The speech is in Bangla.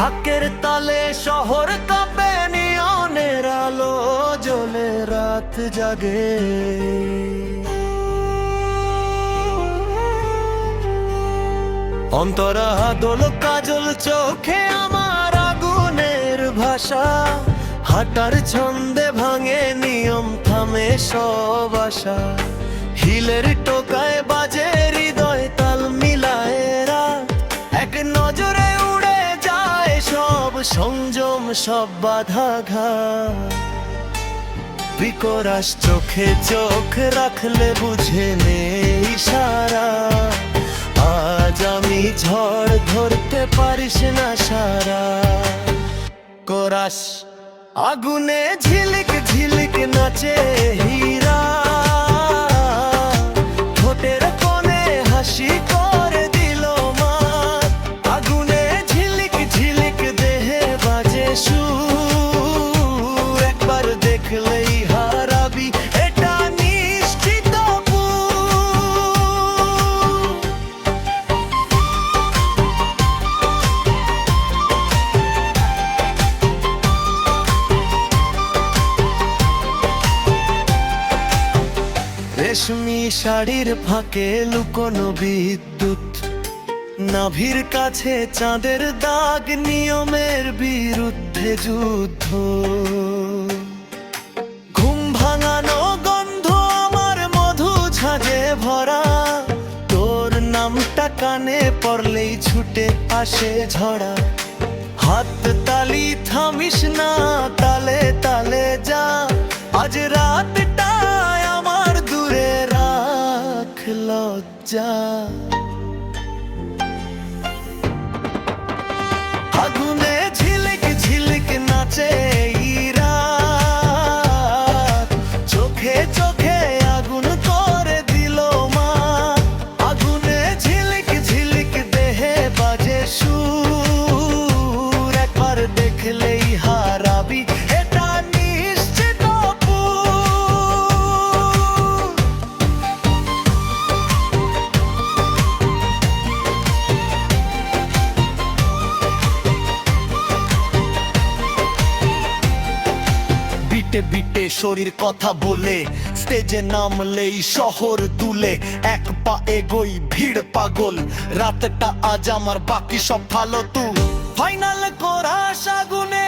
থাকের তালে শহর কাঁপে, নিয়নের আলো জ্বলে, রাত জাগে। অন্তরা দোল কাজল চোখে আমার আগুনের ভাষা। হাঁটার ছন্দে ভাঙে, নিয়ম থামে সব আশা। হিলের টোকায় বাজে হৃদয়, তাল মিলায় এক নজরে সংযম সব বাধা ঘা বিকরাস চোখে চোখ রাখলে বুঝে নেই সারা। আজ আমি ঝড় ধরতে পারিস না সারা। কোরাস আগুনে ঝিলিক ঝিলিক নাচে হীরা। রেশমি শাড়ির ফাঁকে লুকোনো বিদ্যুৎ। নাভির কাছে চাঁদের দাগ নিয়মের বিরুদ্ধে যুদ্ধ। ঘুম ভাঙানো গন্ধ আমার মধু ঝাঁজে ভরা। তোর নামটা কানে পড়লেই ছুটে আসে ঝরা হাত তালি থামিস না, তালে তালে যা। আজ রাতটায় 家。বিটে বিটে শরীর কথা বলে স্টেজে নামলেই শহর তুলে, এক পা এগোই ভিড় পাগল, রাতটা আজ আমার বাকি সব ভালো তু। ফাইনাল করা সাগুনে